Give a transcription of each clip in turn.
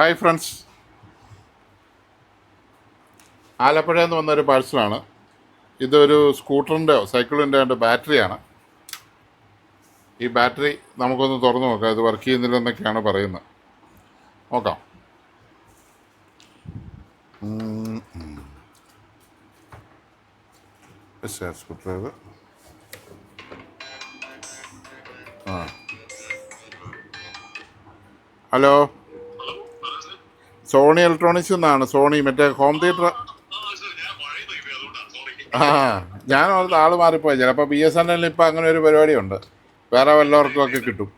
Hi friends. ആലപ്പുഴയിൽ നിന്ന് വന്നൊരു പാഴ്സലാണ്. ഇതൊരു സ്കൂട്ടറിന്റെയോ സൈക്കിളിന്റെ ബാറ്ററിയാണ്. ഈ ബാറ്ററി നമുക്കൊന്ന് തുറന്നു നോക്കാം ഇത് വർക്ക് ചെയ്യുന്നില്ലെന്നൊക്കെയാണ് പറയുന്നത്. നോക്കാം. സ്കൂട്ടർ ആ. ഹലോ? സോണി ഇലക്ട്രോണിക്സ് എന്നാണ് സോണി മറ്റേ ഹോം തിയേറ്റർ ആ ഞാൻ ഓർത്ത് ആൾ മാറിപ്പോയി. ചിലപ്പോൾ ബി എസ് എൻ എല്ലിൽ ഇപ്പം അങ്ങനെ ഒരു പരിപാടിയുണ്ട്. വേറെ വല്ലവർക്കും ഒക്കെ കിട്ടും.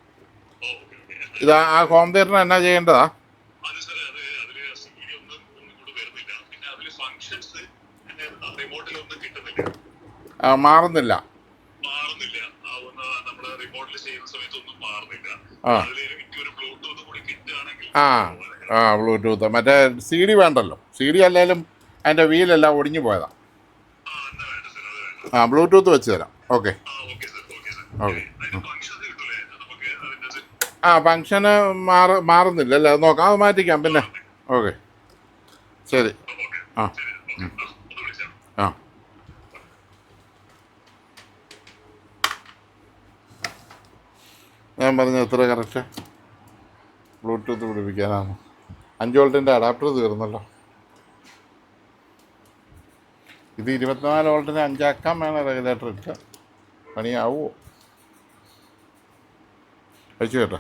ഇത് ആ- ഹോം തിയേറ്ററിന് എന്നാ ചെയ്യേണ്ടതാ? ആ, മാറുന്നില്ല. മാറുന്നില്ല. ആ ആ. ബ്ലൂടൂത്ത് മറ്റേ സി ഡി വേണ്ടല്ലോ. സി ഡി അല്ലെങ്കിലും അതിന്റെ വീലെല്ലാം ഒടിഞ്ഞു പോയതാ. ആ ബ്ലൂടൂത്ത് വെച്ച് തരാം. ഓക്കെ ഓക്കെ ആ ഫങ്ഷന് മാറ മാറുന്നില്ല അല്ലേ? അത് നോക്കാം. അത് മാറ്റിക്കാം പിന്നെ. ഓക്കെ ശരി. ആ ഞാൻ പറഞ്ഞ എത്ര കറക്റ്റ് ബ്ലൂടൂത്ത് പിടിപ്പിക്കാനാണ്. അഞ്ച് വോൾട്ടിന്റെ അഡാപ്റ്റർ തീർന്നല്ലോ. ഇത് ഇരുപത്തിനാല് വോൾട്ടിന് അഞ്ചാക്കാൻ വേണം റെഗുലേറ്റർ ഇട്ട്. പണിയാവുമോ അയച്ചു കേട്ടോ.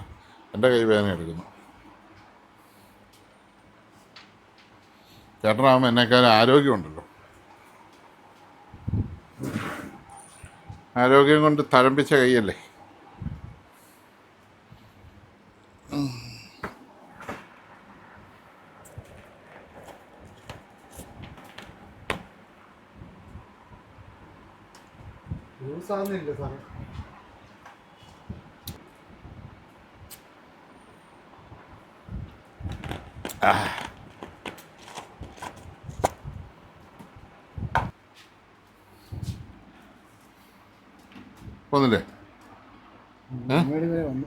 എന്റെ കൈ വേദന എടുക്കുന്നു. ചേട്ടനാകുമ്പോൾ എന്നെക്കാളും ആരോഗ്യമുണ്ടല്ലോ. ആരോഗ്യം കൊണ്ട് തഴമ്പിച്ച കൈയല്ലേ? ലൂസാകുന്നില്ല സാറേ. വന്നില്ലേ? വരെ വന്നു.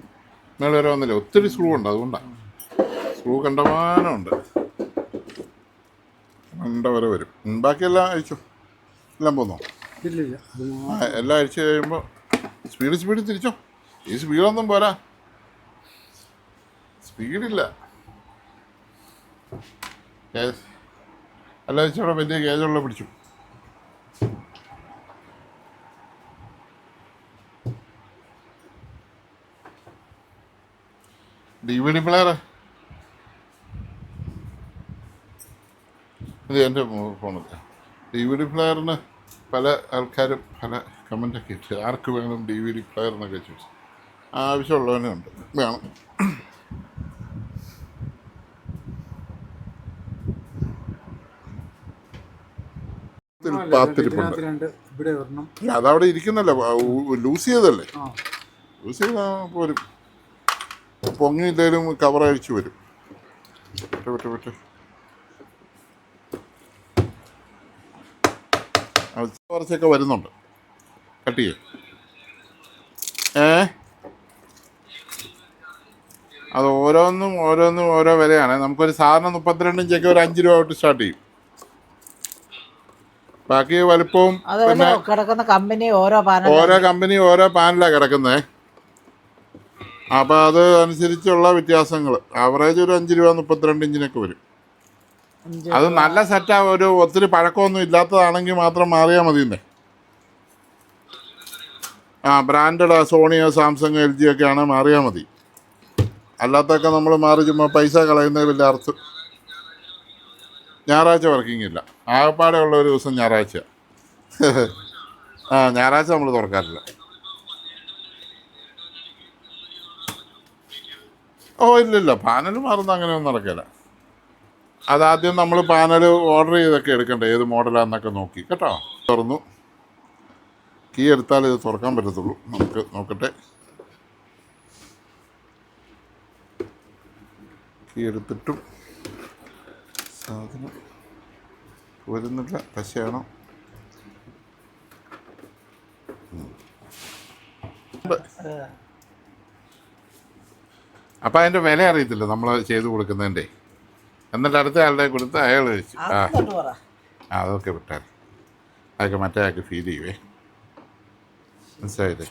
മേൾ വരെ വന്നില്ലേ? ഒത്തിരി സ്ക്രൂ ഉണ്ട് അതുകൊണ്ടാണ് സ്ക്രൂ കണ്ടമാനമുണ്ട് കണ്ട വരെ. വരും ബാക്കിയെല്ലാം അയച്ചു എല്ലാം പോന്നോ? എല്ലാം അഴിച്ചു കഴിയുമ്പോൾ സ്പീഡ് സ്പീഡ് തിരിച്ചോ. ഈ സ്പീഡൊന്നും പോരാ. സ്പീഡില്ല അല്ല ചേട്ടാ വലിയ ഗേജുള്ള പിടിച്ചു. ഡി വി ഡി പ്ലെയർ ഇത് എന്റെ ഫോണിൽ ഡി വി ഡി പ്ലെയറിന് പല ആൾക്കാരും പല കമന്റൊക്കെ ഇട്ട് ആർക്ക് വേണം ഡി വി ഡി പ്ലെയർ എന്നൊക്കെ ചോദിച്ചു. ആവശ്യമുള്ളവനുണ്ട് വേണം. പാത്തിരിപ്പുണ്ട്. ഇവിടെ ഒരെണ്ണം. അല്ല, അതവിടെ ഇരിക്കുന്നല്ലേ. ലൂസ് ചെയ്തല്ലേ ലൂസ് ചെയ്താൽ പോരും പൊങ്ങിയില്ലേലും കവർ അഴിച്ചു വരും. പറ്റേ പറ്റേ വിട്ട്. കുറച്ചൊക്കെ വരുന്നുണ്ട്. കട്ട് ചെയ്യും. ഏ? അത് ഓരോന്നും ഓരോന്നും ഓരോ വിലയാണ്. നമുക്കൊരു സാധാരണ മുപ്പത്തിരണ്ട് ഇഞ്ചൊക്കെ ഒരു അഞ്ച് രൂപ തൊട്ട് സ്റ്റാർട്ട് ചെയ്യും. ബാക്കി വലുപ്പവും കിടക്കുന്ന കമ്പനി ഓരോ ഓരോ കമ്പനി ഓരോ പാനലാണ് കിടക്കുന്നത് അപ്പോൾ അത് അനുസരിച്ചുള്ള വ്യത്യാസങ്ങൾ ആവറേജ് ഒരു അഞ്ച് രൂപ മുപ്പത്തിരണ്ട് ഇഞ്ചിനൊക്കെ വരും. അത് നല്ല സെറ്റാ ഒരു ഒത്തിരി പഴക്കമൊന്നും ഇല്ലാത്തതാണെങ്കിൽ മാത്രം മാറിയാൽ മതി എന്നേ ആ ബ്രാൻഡഡ് സോണിയോ സാംസങ് എൽ ജി ഒക്കെ ആണെങ്കിൽ മാറിയാൽ മതി. അല്ലാത്തൊക്കെ നമ്മൾ മാറി ചുമ്മാ പൈസ കളയുന്നത് വലിയ അർത്ഥം ഞായറാഴ്ച വർക്കിംഗ് ഇല്ല. ആകപ്പാടെ ഉള്ള ഒരു ദിവസം ഞായറാഴ്ച. ആ ഞായറാഴ്ച നമ്മൾ തുറക്കാറില്ല. ഓ ഇല്ലില്ല പാനൽ മാറുന്ന അങ്ങനെയൊന്നും നടക്കില്ല. അതാദ്യം നമ്മൾ പാനൽ ഓർഡർ ചെയ്തൊക്കെ എടുക്കണ്ടേ? ഏത് മോഡലാന്നൊക്കെ നോക്കി. കേട്ടോ? തുറന്നു. കീ എടുത്താൽ ഇത് തുറക്കാൻ പറ്റത്തുള്ളൂ. നമുക്ക് നോക്കട്ടെ. കീ എടുത്തിട്ടും സാധനം വരുന്നില്ല. പശയാണോ? അപ്പം അതിന്റെ വില അറിയത്തില്ല നമ്മൾ ചെയ്തു കൊടുക്കുന്നതിന്റെ എന്നിട്ട് അടുത്ത ആളുടെ കൊടുത്ത് അയാൾ കഴിച്ചു. ആ. ആ, അതൊക്കെ വിട്ടാൽ. അതൊക്കെ മറ്റേ ആൾക്ക് ഫീൽ ചെയ്യുവേ. മനസ്സിലായില്ലേ?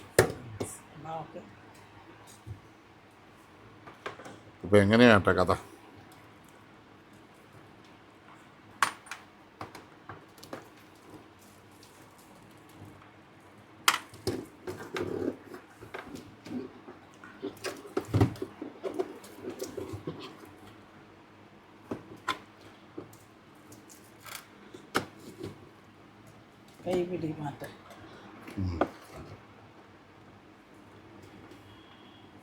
ഇപ്പം എങ്ങനെയാട്ടോ കഥ? കൈ മാറ്റം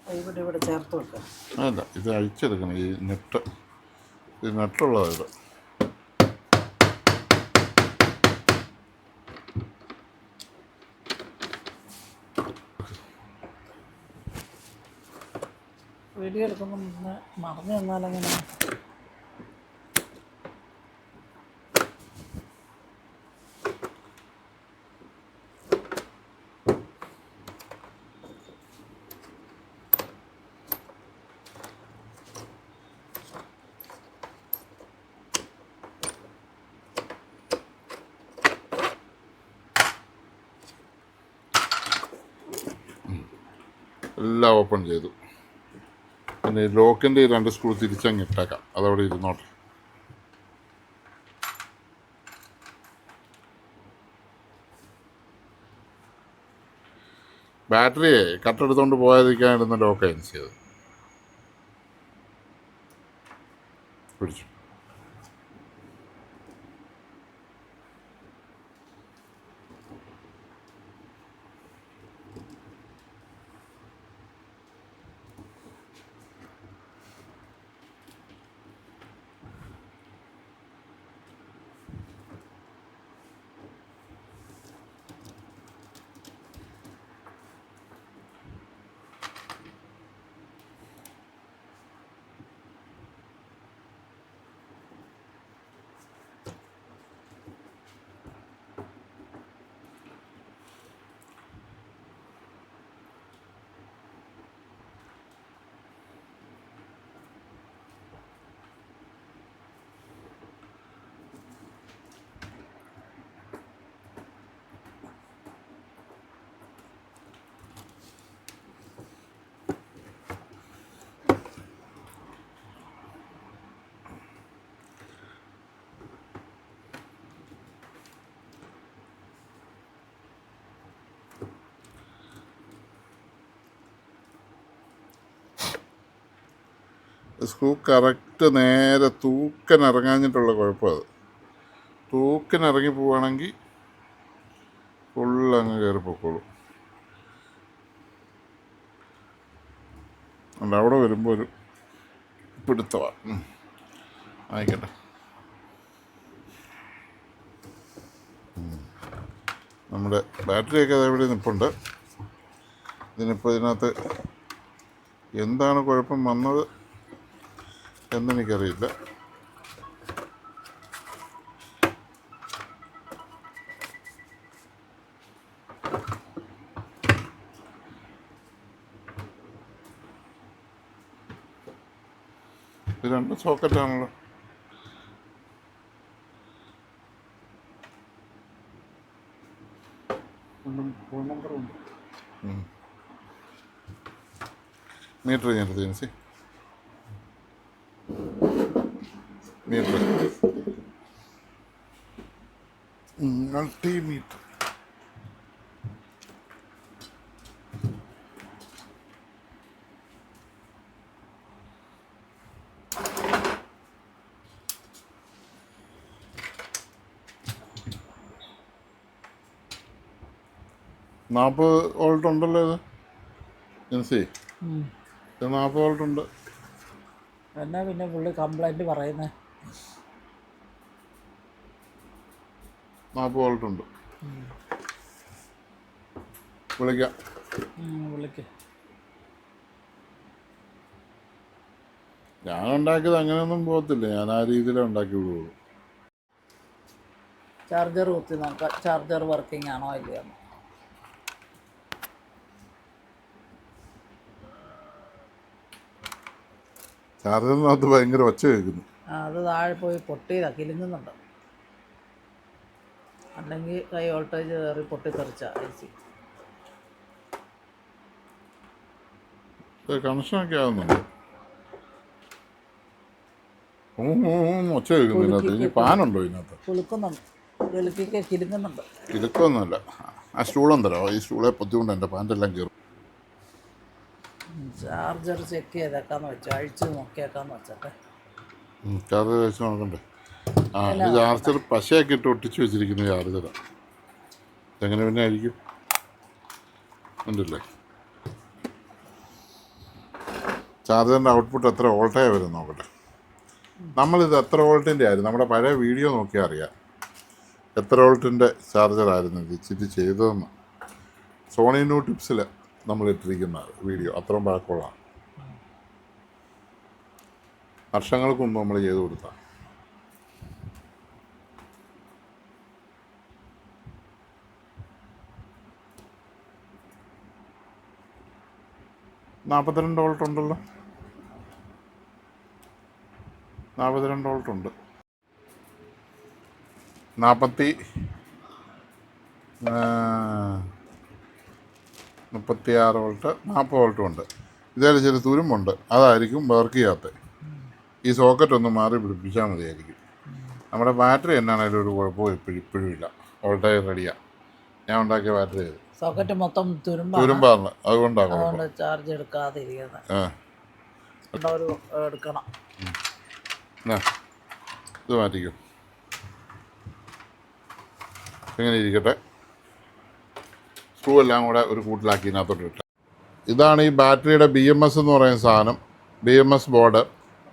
കൈപിടി ഇവിടെ ചേർത്ത് വെക്കാം. അല്ല ഇത് അഴിച്ചെടുക്കണം. ഈ നെട്ട്. ഇത് നെട്ടുള്ളതാണ് ഇത്. വീഡിയോ എടുക്കുമ്പോൾ മറന്നു തന്നാലെങ്ങനെ എല്ലാം ഓപ്പൺ ചെയ്തു. പിന്നെ ലോക്കിന്റെ രണ്ട് സ്ക്രൂ തിരിച്ചങ്ങ് ഇട്ടേക്കാം. അതവിടെ ഇരുന്നോട്ടെ. ബാറ്ററിയെ കട്ടെടുത്തോണ്ട് ലോക്ക് ലോക്കായിരുന്നു ചെയ്തത് പിടിച്ചു സ്ക്രൂ കറക്റ്റ് നേരെ തൂക്കൻ ഇറങ്ങാഞ്ഞിട്ടുള്ള കുഴപ്പം അത് തൂക്കൻ ഇറങ്ങി പോവുകയാണെങ്കിൽ ഫുൾ അങ്ങ് കയറി പൊക്കോളും. അല്ല അവിടെ വരുമ്പോൾ ഒരു പിടുത്തമാണ് ആയിക്കോട്ടെ. നമ്മുടെ ബാറ്ററിയൊക്കെ അതെവിടെ നിൽപ്പുണ്ട് ഇതിനിപ്പോൾ ഇതിനകത്ത് എന്താണ് കുഴപ്പം വന്നത്? എന്നെനിക്കറിയില്ല. ഇത് രണ്ട് സോക്കറ്റാണല്ലോ. ഫോൺ നമ്പറുണ്ട് മീറ്റർ ഞാൻ ജെൻസി. മീറ്റർ. മൾട്ടി മീറ്റർ നാൽപ്പത് വോൾട്ട് ഉണ്ടല്ലോ ഇത്. ജെൻസി ഇത് നാൽപ്പത് വോൾട്ട് ഉണ്ട്. എന്നാ പിന്നെ പുള്ളി കംപ്ലൈന്റ് പറയുന്നത് നാൽപ്പത് വോൾട്ട് ഉണ്ട് വിളിക്കാം വിളിക്ക്. ഞാൻ ഉണ്ടാക്കിയത് അങ്ങനെയൊന്നും പോകത്തില്ല. ഞാൻ ആ രീതിയിലേ ഉണ്ടാക്കി വിടുള്ളൂ ചാർജർ കുത്തി നോക്കാം. ചാർജർ വർക്കിംഗ് ആണോ ഇല്ലയോ. ചാർജറിനകത്ത് ഭയങ്കര ഒച്ച കേൾക്കുന്നു. ആ അത് താഴെ പോയി പൊട്ടിയതാ കിലുങ്ങുന്നുണ്ട്. അല്ലെങ്കിൽ കൈ വോൾട്ടേജ് കയറി പൊട്ടിത്തെറിച്ച ഐ സി. കണക്ഷനൊക്കെ എന്ന് ഒച്ച കേൾക്കുന്നു ഇതിനകത്ത്. ഇനി പാനുണ്ടോ ഇതിനകത്ത്? കുലുക്കുന്നുണ്ട് വെളുക്കിക്ക് കിലുങ്ങുന്നുണ്ട് ഇതൊക്കെയൊന്നുമല്ല ആ സ്റ്റൂളും തരാം ഈ സ്റ്റൂളെ പൊത്തിക്കൊണ്ട് എന്റെ പാന്റെല്ലാം കയറും ചാർജർ ചെക്ക് ചെയ്തേക്കാന്ന് വെച്ചു. അഴിച്ച് നോക്കിയേക്കാന്ന് വെച്ചട്ടെ. ചാർജർ അഴിച്ച് നോക്കണ്ടേ? ആ ഈ ചാർജർ പശയൊക്കെ ഇട്ട് ഒട്ടിച്ച് വെച്ചിരിക്കുന്ന ചാർജറാണ് എങ്ങനെ പിന്നെ ആയിരിക്കും? ഉണ്ടല്ലേ? ചാർജറിന്റെ ഔട്ട്പുട്ട് എത്ര വോൾട്ടായി വരും നോക്കട്ടെ. നമ്മളിത് എത്ര വോൾട്ടിന്റെ ആയിരുന്നു? നമ്മുടെ പഴയ വീഡിയോ നോക്കിയാൽ അറിയാം. എത്ര വോൾട്ടിന്റെ ചാർജറായിരുന്നു ഇത് ഇച്ചിരി ചെയ്തതെന്ന്. സോണി ന്യൂ ടിപ്സിൽ നമ്മൾ ഇട്ടിരിക്കുന്ന വീഡിയോ അത്രയും പഴക്കമുള്ള വർഷങ്ങൾക്ക് മുമ്പ് നമ്മൾ ചെയ്തു കൊടുത്ത. നാൽപ്പത്തിരണ്ട് വോൾട്ട് ഉണ്ടല്ലോ. നാൽപ്പത്തിരണ്ട് വോൾട്ട് ഉണ്ട്. നാൽപ്പത്തി മുപ്പത്തി ആറ് വോൾട്ട് നാൽപ്പത് വോൾട്ടും ഉണ്ട്. ഇതേൽ ചെറിയ തുരുമ്പുണ്ട്. അതായിരിക്കും വർക്ക് ചെയ്യാത്ത. ഈ സോക്കറ്റ് ഒന്ന് മാറി പിടിപ്പിച്ചാൽ മതിയായിരിക്കും. നമ്മുടെ ബാറ്ററി എന്നാണേലും ഒരു കുഴപ്പവും ഇപ്പോഴും ഇപ്പോഴും ഇല്ല. വോൾട്ടേജ് റെഡിയാണ് ഞാൻ ഉണ്ടാക്കിയ ബാറ്ററി ഇത് സോക്കറ്റ് മൊത്തം തുരുമ്പാണ്. അതുകൊണ്ടാണ് അതുകൊണ്ട് ചാർജ് എടുക്കാതെ ഇരിക്കുന്നത്. ആ. ഒരു എടുക്കണം. ഇത് മാറ്റിക്കും. ഇങ്ങനെ ഇരിക്കട്ടെ. സ്ക്രൂ എല്ലാം കൂടെ ഒരു കൂട്ടിലാക്കി ഇതിനകത്തോട്ട് ഇട്ട. ഇതാണ് ഈ ബാറ്ററിയുടെ ബി എം എസ് എന്ന് പറയുന്ന സാധനം. B M S board.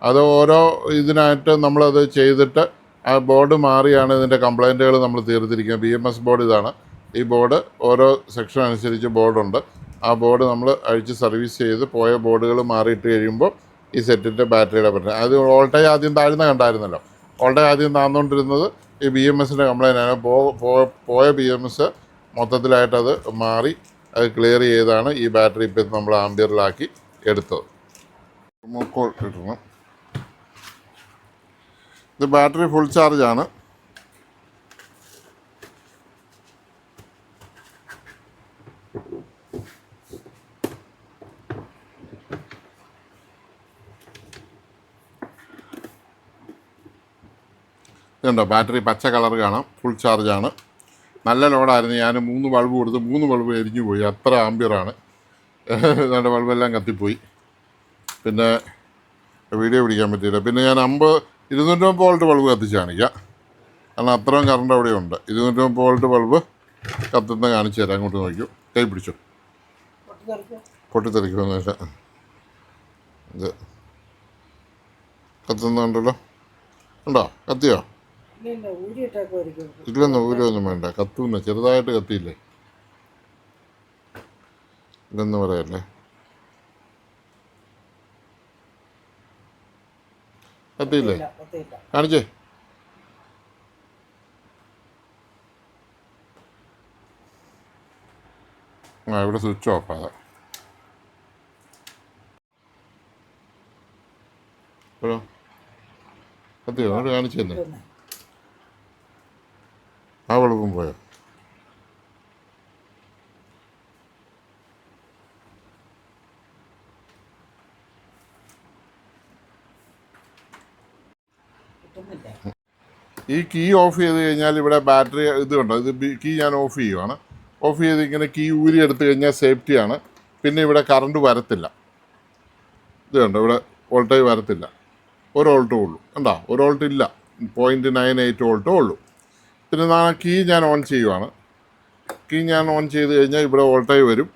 അത് ഓരോ ഇതിനായിട്ട് നമ്മളത് ചെയ്തിട്ട് ആ ബോർഡ് മാറിയാണ് ഇതിന്റെ കംപ്ലൈന്റുകൾ നമ്മൾ തീർത്തിരിക്കുന്നത്. ബി എം എസ് ബോർഡ് ഇതാണ്. ഈ ബോർഡ് ഓരോ സെക്ഷൻ അനുസരിച്ച് ബോർഡുണ്ട്. ആ ബോർഡ് നമ്മൾ അഴിച്ച് സർവീസ് ചെയ്ത് പോയ ബോർഡുകൾ മാറിയിട്ട് കഴിയുമ്പോൾ ഈ സെറ്റിന്റെ ബാറ്ററിയുടെ പ്രശ്നം. അത് വോൾട്ടേജ് ആദ്യം താഴ്ന്ന കണ്ടായിരുന്നല്ലോ. വോൾട്ടേജ് ആദ്യം താഴ്ന്നുകൊണ്ടിരുന്നത് ഈ ബി എം എസിന്റെ കംപ്ലൈന്റ് ആണ്. പോയ ബി എം എസ് മൊത്തത്തിലായിട്ട് അത് മാറി അത് ക്ലിയർ ചെയ്താണ് ഈ ബാറ്ററി ഇപ്പം നമ്മൾ ആംബിയറിലാക്കി എടുത്തത്. മൂക്കോൾ ഇടണം ഇത് ബാറ്ററി ഫുൾ ചാർജാണ് ഇതുണ്ടോ ബാറ്ററി പച്ച കളർ കാണാം. ഫുൾ ചാർജാണ് നല്ല ലോഡായിരുന്നു ഞാൻ മൂന്ന് ബൾബ് കൊടുത്ത് മൂന്ന് ബൾബ് എരിഞ്ഞു പോയി. അത്ര ആംബിയറാണ് രണ്ട് ബൾബെല്ലാം കത്തിപ്പോയി. പിന്നെ വീഡിയോ പിടിക്കാൻ പറ്റിയില്ല. പിന്നെ ഞാൻ അമ്പത് ഇരുന്നൂറ്റമ്പത് വോൾട്ട് ബൾബ് കത്തിച്ച് കാണിക്കാം. കാരണം അത്രയും കറണ്ട് അവിടെ ഉണ്ട്. ഇരുന്നൂറ്റമ്പത് വോൾട്ട് ബൾബ് കത്തുന്ന കാണിച്ചു തരാം. അങ്ങോട്ട് നോക്കൂ. കൈ പിടിച്ചു? പൊട്ടിത്തെറിക്കുമെന്ന് വെച്ചാൽ ഇത് കത്തുന്നുണ്ടല്ലോ. ഉണ്ടോ? കത്തിയോ? ഇല്ലെന്ന് ഊരൊന്നും വേണ്ട. കത്തുന്ന ചെറുതായിട്ട് കത്തിയില്ലേ? ഇല്ലെന്ന് പറയല്ലേ? കത്തിയില്ലേ? കാണിച്ചേ. ആ ഇവിടെ സ്വിച്ച് ഓഫ് ആകാം. കത്തിയോ? അങ്ങോട്ട് കാണിച്ചു തന്നെ ആ വെളുപ്പും പോയോ? ഈ കീ ഓഫ് ചെയ്ത് കഴിഞ്ഞാൽ ഇവിടെ ബാറ്ററി ഇത് കണ്ടോ ഇത് കീ ഞാൻ ഓഫ് ചെയ്യുവാണ്. ഓഫ് ചെയ്ത് ഇങ്ങനെ കീ ഊരി എടുത്തു കഴിഞ്ഞാൽ സേഫ്റ്റിയാണ് പിന്നെ ഇവിടെ കറണ്ട് വരത്തില്ല. ഇത് കണ്ടോ? ഇവിടെ വോൾട്ടേജ് വരത്തില്ല. ഒരു വോൾട്ടേ ഉള്ളൂ. കണ്ടോ? ഒരു വോൾട്ട് ഇല്ല. പോയിന്റ് നയൻ എയ്റ്റ് വോൾട്ടേ ഉള്ളൂ. പിന്നെ നാ കീ ഞാൻ ഓൺ ചെയ്യുവാണ്. കീ ഞാൻ ഓൺ ചെയ്ത് കഴിഞ്ഞാൽ ഇവിടെ വോൾട്ടേജ് വരും.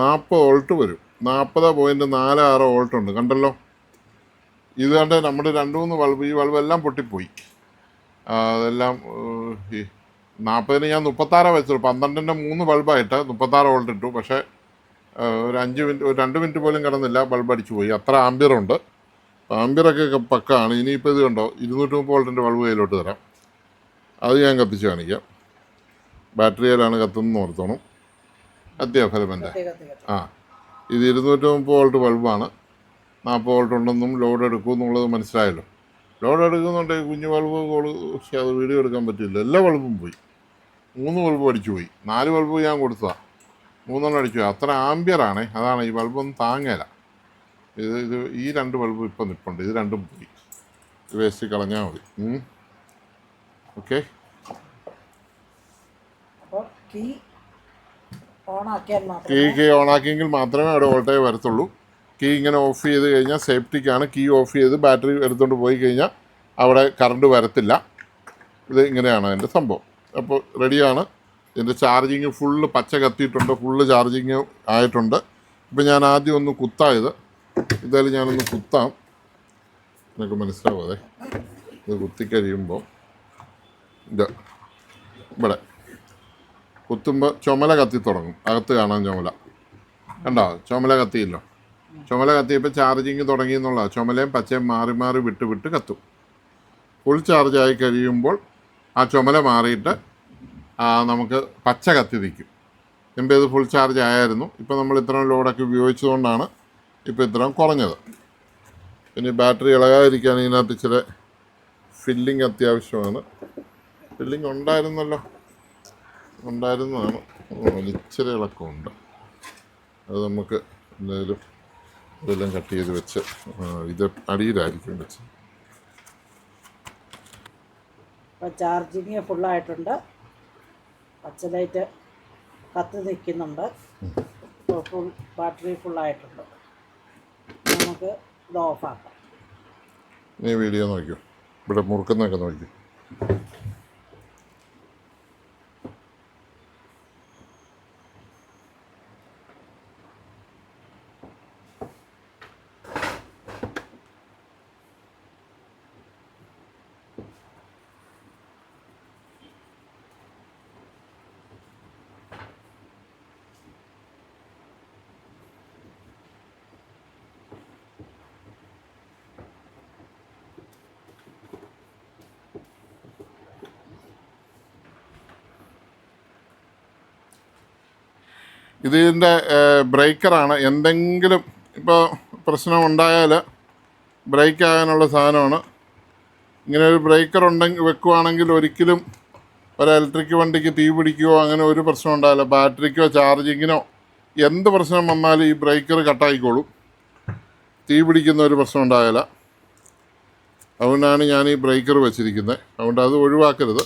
നാൽപ്പത് വോൾട്ട് വരും. നാൽപ്പത് പോയിന്റ് നാല് ആറ് വോൾട്ട് ഉണ്ട്. കണ്ടല്ലോ? ഇത് കണ്ട് നമ്മുടെ രണ്ട് മൂന്ന് ബൾബ് ഈ ബൾബ് എല്ലാം പൊട്ടിപ്പോയി. അതെല്ലാം ഈ നാൽപ്പതിന് ഞാൻ മുപ്പത്താറ് വെച്ചു പന്ത്രണ്ടിന്റെ മൂന്ന് ബൾബായിട്ട് മുപ്പത്താറ് വോൾട്ട് ഇട്ടു. പക്ഷേ ഒരു അഞ്ച് മിനിറ്റ് ഒരു രണ്ട് മിനിറ്റ് പോലും കിടന്നില്ല. ബൾബ് അടിച്ചു പോയി. അത്ര ആംബിയറുണ്ട് ആംബിയറൊക്കെ പക്കാണ്. ഇനിയിപ്പോൾ ഇത് കണ്ടോ? ഇരുന്നൂറ്റി മുപ്പത് വോൾട്ടിന്റെ ബൾബ് കയ്യിലോട്ട് തരാം. അത് ഞാൻ കത്തിച്ച് കാണിക്കാം. ബാറ്ററിയിലാണ് കത്തുന്നത് ഓർത്തോണം. അത്യാഫലമെന്റെ ആ. ഇത് ഇരുന്നൂറ്റി മുപ്പത് വോൾട്ട് ബൾബാണ്. നാൽപ്പത് വോൾട്ട് ഉണ്ടെന്നും ലോഡ് എടുക്കും എന്നുള്ളത് മനസ്സിലായല്ലോ. ലോഡ് എടുക്കുന്നുണ്ടെങ്കിൽ കുഞ്ഞു ബൾബ് കോൾ പക്ഷേ അത് വീഡിയോ എടുക്കാൻ പറ്റില്ല. എല്ലാ ബൾബും പോയി. മൂന്ന് ബൾബ് അടിച്ചു പോയി. നാല് ബൾബ് ഞാൻ കൊടുത്തതാണ് മൂന്നെണ്ണം അടിച്ചു പോയി. അത്ര ആംബിയറാണേ. അതാണ് ഈ ബൾബൊന്നും താങ്ങേല. ഇത് ഇത് ഈ രണ്ട് ബൾബ് ഇപ്പം നിൽപ്പുണ്ട് ഇത് രണ്ടും പോയി. വേസ്റ്റ് കളഞ്ഞാൽ മതി. ഓക്കെ. കീ കീ ഓണാക്കിയെങ്കിൽ മാത്രമേ അവിടെ വോൾട്ടേജ് വരത്തുള്ളൂ. കീ ഇങ്ങനെ ഓഫ് ചെയ്ത് കഴിഞ്ഞാൽ സേഫ്റ്റിക്കാണ്. കീ ഓഫ് ചെയ്ത് ബാറ്ററി എടുത്തുകൊണ്ട് പോയി കഴിഞ്ഞാൽ അവിടെ കറണ്ട് വരത്തില്ല. ഇത് ഇങ്ങനെയാണ് അതിന്റെ സംഭവം. അപ്പോൾ റെഡിയാണ്. ഇതിന്റെ ചാർജിങ് ഫുള്ള് പച്ച കത്തിയിട്ടുണ്ട്. ഫുള്ള് ചാർജിങ് ആയിട്ടുണ്ട്. ഇപ്പം ഞാൻ ആദ്യം ഒന്ന് കുത്തായത്. ഇതായാലും ഞാനൊന്ന് കുത്താം. എനിക്ക് മനസ്സിലാവാതെ ഇത് കുത്തിക്കഴിയുമ്പോൾ ഇത് ഇവിടെ. കുത്തുമ്പോൾ ചുമല കത്തി തുടങ്ങും. അകത്ത് കാണാൻ ചുമല. കണ്ടോ? ചുമല കത്തിയില്ലോ. ചുമല കത്തിയപ്പോൾ ചാർജിങ് തുടങ്ങി എന്നുള്ള ചുമലയും പച്ചയും മാറി മാറി വിട്ട് വിട്ട് കത്തും. ഫുൾ ചാർജ് ആയി കഴിയുമ്പോൾ ആ ചുമല മാറിയിട്ട് നമുക്ക് പച്ച കത്തി നിൽക്കും. മുമ്പ് ഇത് ഫുൾ ചാർജ് ആയായിരുന്നു. ഇപ്പോൾ നമ്മൾ ഇത്രയും ലോഡൊക്കെ ഉപയോഗിച്ചതുകൊണ്ടാണ് ഇപ്പോൾ ഇത്രയും കുറഞ്ഞത്. പിന്നെ ബാറ്ററി ഇളകാതിരിക്കാൻ ഇതിനകത്ത് ഇച്ചിരി ഫില്ലിംഗ് അത്യാവശ്യമാണ്. ഫില്ലിംഗ് ഉണ്ടായിരുന്നല്ലോ. ഉണ്ടായിരുന്നതാണ്. ഇച്ചിരി ഇളക്കമുണ്ട്. അത് നമുക്ക് എന്തായാലും ഇതെല്ലാം കട്ട് ചെയ്ത് വെച്ച് ഇത് അടിയിലായിരിക്കും വെച്ച്. ചാർജിങ് ഫുള്ളായിട്ടുണ്ട്. പച്ച ലൈറ്റ് കത്ത് നിൽക്കുന്നുണ്ട്. ഫുൾ ബാറ്ററി ഫുള്ളായിട്ടുണ്ട് നമുക്ക് ഇത് ഓഫാക്കാം നീ വീഡിയോ നോക്കൂ ഇവിടെ മുറുക്കുന്നൊക്കെ നോക്കൂ ഇതിന്റെ ബ്രേക്കറാണ്. എന്തെങ്കിലും ഇപ്പോൾ പ്രശ്നം ഉണ്ടായാൽ ബ്രേക്ക് ആകാനുള്ള സാധനമാണ്. ഇങ്ങനെ ഒരു ബ്രേക്കർ ഉണ്ടെങ്കിൽ വെക്കുവാണെങ്കിൽ ഒരിക്കലും ഒരു ഇലക്ട്രിക് വണ്ടിക്ക് തീ പിടിക്കുകയോ അങ്ങനെ ഒരു പ്രശ്നം ഉണ്ടാവില്ല. ബാറ്ററിക്കോ ചാർജിങ്ങിനോ എന്ത് പ്രശ്നം വന്നാലും ഈ ബ്രേക്കർ കട്ടായിക്കോളും. തീ പിടിക്കുന്ന ഒരു പ്രശ്നം ഉണ്ടാകില്ല അതുകൊണ്ടാണ് ഞാൻ ഈ ബ്രേക്കർ വെച്ചിരിക്കുന്നത്. അതുകൊണ്ട് അത് ഒഴിവാക്കരുത്.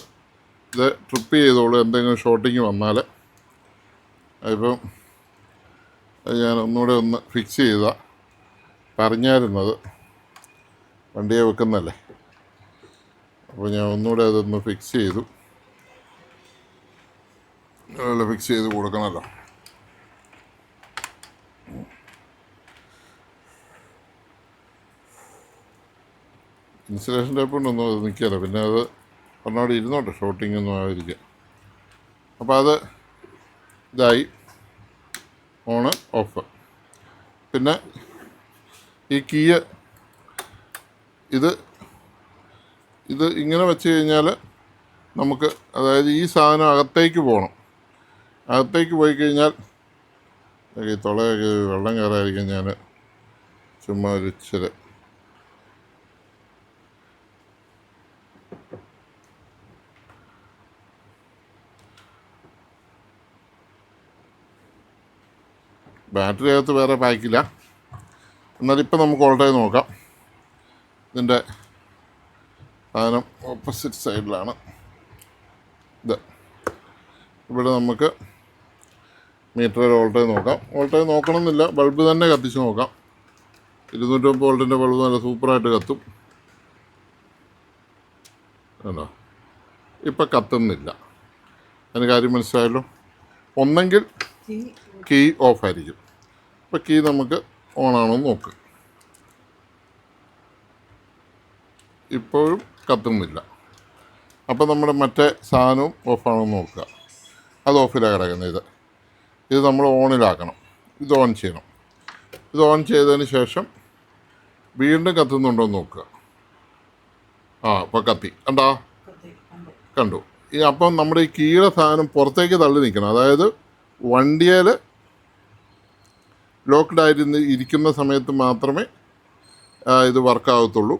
ഇത് ട്രിപ്പ് ചെയ്തോളൂ. എന്തെങ്കിലും ഷോർട്ടിങ് വന്നാൽ അതിപ്പം ഞാൻ ഒന്നുകൂടെ ഒന്ന് ഫിക്സ് ചെയ്ത. പറഞ്ഞായിരുന്നത്. വണ്ടിയെ വെക്കുന്നല്ലേ. അപ്പോൾ ഞാൻ ഒന്നുകൂടെ അതൊന്ന് ഫിക്സ് ചെയ്തു. അതുപോലെ ഫിക്സ് ചെയ്ത് കൊടുക്കണമല്ലോ ഇൻസുലേഷൻ ടൈപ്പ് കൊണ്ടൊന്നും അത് നിൽക്കില്ല പിന്നെ അത് പറഞ്ഞോടെ ഇരുന്നോട്ടെ ഷോട്ടിംഗ് ഒന്നും ആയിരിക്കാം. അപ്പോൾ അത് ഇതായി. ഓണ് ഓഫ് പിന്നെ ഈ കീയ് ഇത് ഇത് ഇങ്ങനെ വെച്ച് കഴിഞ്ഞാൽ നമുക്ക് അതായത് ഈ സാധനം അകത്തേക്ക് പോകണം അകത്തേക്ക് പോയി കഴിഞ്ഞാൽ ഈ തുളയൊക്കെ വെള്ളം കയറായിരിക്കും ഞാൻ ചുമ്മാ ഒരു ഇച്ചിരി ബാറ്ററി അകത്ത് വേറെ പാക്കില്ല. എന്നാലും ഇപ്പം നമുക്ക് ഓൾറെഡി നോക്കാം. ഇതിന്റെ സാധനം ഓപ്പോസിറ്റ് സൈഡിലാണ്. ഇത് ഇവിടെ നമുക്ക് മീറ്ററിൽ വോൾട്ടേജ് നോക്കാം. വോൾട്ടേജ് നോക്കണമെന്നില്ല. ബൾബ് തന്നെ കത്തിച്ച് നോക്കാം. ഇരുന്നൂറ്റമ്പത് വോൾട്ടിന്റെ ബൾബ് നല്ല സൂപ്പറായിട്ട് കത്തും. കണ്ടോ? ഇപ്പം കത്തുന്നില്ല. അതിന് കാര്യം മനസ്സിലായല്ലോ? ഒന്നെങ്കിൽ കീ ഓഫായിരിക്കും. അപ്പോൾ കീ നമുക്ക് ഓണാണോ എന്ന് നോക്ക്. ഇപ്പോഴും കത്തുന്നില്ല. അപ്പോൾ നമ്മുടെ മറ്റേ സാധനവും ഓഫാണോ എന്ന് നോക്കുക. അത് ഓഫിലാണ് കിടക്കുന്നത് ഇത്. ഇത് നമ്മൾ ഓണിലാക്കണം. ഇത് ഓൺ ചെയ്യണം. ഇത് ഓൺ ചെയ്തതിന് ശേഷം വീണ്ടും കത്തുന്നുണ്ടോ എന്ന് നോക്കുക. ആ അപ്പോൾ കത്തി. കണ്ടു? കണ്ടു. ഈ അപ്പം നമ്മുടെ ഈ കീഴ സാധനം പുറത്തേക്ക് തള്ളി നിൽക്കണം. അതായത് വണ്ടിയിൽ ലോക്ക്ഡ് ആയിരുന്ന് ഇരിക്കുന്ന സമയത്ത് മാത്രമേ ഇത് വർക്കാകത്തുള്ളൂ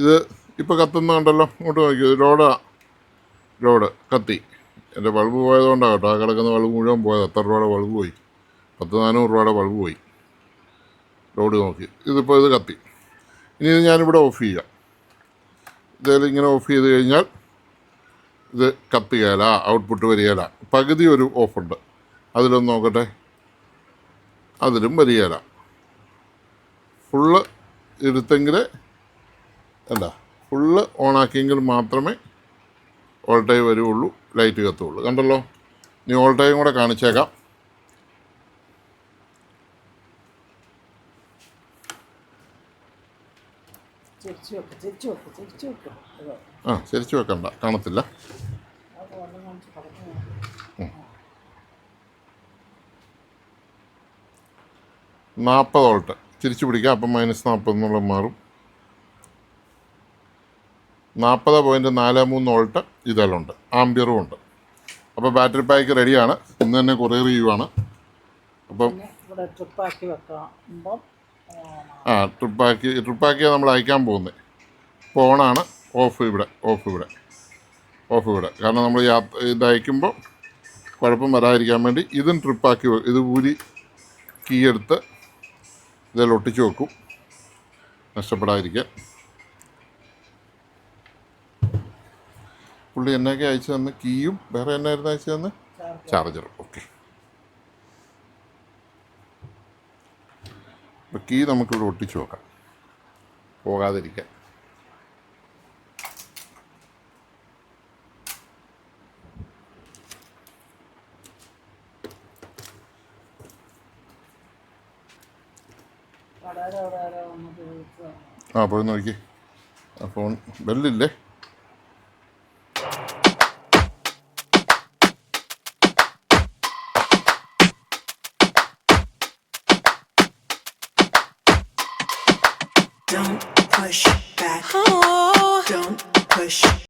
ഇത് ഇപ്പോൾ കത്തുന്ന കണ്ടല്ലോ ഇങ്ങോട്ട് നോക്കി ലോഡാ ലോഡ് കത്തി. എന്റെ ബൾബ് പോയതുകൊണ്ടാണ് കേട്ടോ. ആ കിടക്കുന്ന ബൾബ് മുഴുവൻ പോയത്. എത്ര രൂപയുടെ ബൾബ് പോയി? പത്ത് നാനൂറ് രൂപയുടെ ബൾബ് പോയി. ലോഡ് നോക്കി. ഇതിപ്പോൾ ഇത് കത്തി. ഇനി ഇത് ഞാനിവിടെ ഓഫ് ചെയ്യാം. ഇതേലും ഇങ്ങനെ ഓഫ് ചെയ്ത് കഴിഞ്ഞാൽ ഇത് കത്തിയാലാ ഔട്ട്പുട്ട് വരികയാലാ പകുതി ഒരു ഓഫുണ്ട് അതിലൊന്ന് നോക്കട്ടെ. അതിലും വരികയില്ല ഫുള്ള് എടുത്തെങ്കിൽ അല്ല ഫുള്ള് ഓണാക്കിയെങ്കിൽ മാത്രമേ ഓൾട്ടൈം വരുള്ളൂ ലൈറ്റ് കത്തുള്ളൂ. കണ്ടല്ലോ? ഇനി ഓൾട്ടൈം കൂടെ കാണിച്ചേക്കാം. ചിരിച്ചു ആ ശരിച്ചു വെക്കണ്ട കാണത്തില്ല അത് വെള്ളം കാണിച്ച് പറഞ്ഞു നാൽപ്പത് വോൾട്ട്. തിരിച്ചു പിടിക്കുക അപ്പം മൈനസ് നാൽപ്പത് എന്നുള്ളത് മാറും. നാൽപ്പത് പോയിന്റ് നാല് മൂന്ന് വോൾട്ട് ഇതിലുണ്ട് ആംബിയറും ഉണ്ട്. അപ്പോൾ ബാറ്ററി പാക്ക് റെഡിയാണ് ഇന്ന് തന്നെ കൊറിയർ ചെയ്യുവാണ് അപ്പം ട്രിപ്പാക്കി ആ ട്രിപ്പാക്കി ട്രിപ്പാക്കിയാണ് നമ്മൾ അയക്കാൻ പോകുന്നത് ഇപ്പോൾ ഓണാണ് ഓഫ് ഇവിടെ. ഓഫ് ഇവിടെ. ഓഫ് ഇവിടെ. കാരണം നമ്മൾ യാത്ര ഇത് അയക്കുമ്പോൾ കുഴപ്പം വരാതിരിക്കാൻ വേണ്ടി ഇതും ട്രിപ്പാക്കി ഇത് ഊരി കീ എടുത്ത് ഇതിൽ ഒട്ടിച്ചു വെക്കും. നഷ്ടപ്പെടാതിരിക്കാൻ. പുള്ളി എന്നൊക്കെ അയച്ചു തന്ന്? കീയും? വേറെ എന്നായിരുന്നു അയച്ചു തന്ന്? ചാർജറും ഓക്കെ. അപ്പോൾ കീ നമുക്കിവിടെ ഒട്ടിച്ചു നോക്കാം പോകാതിരിക്കാൻ കടയിൽ അവിടെ ആരോ വന്ന് ചോദിച്ചു ആ പോയി നോക്കി. ആ ഫോൺ ബെല്ലില്ലേ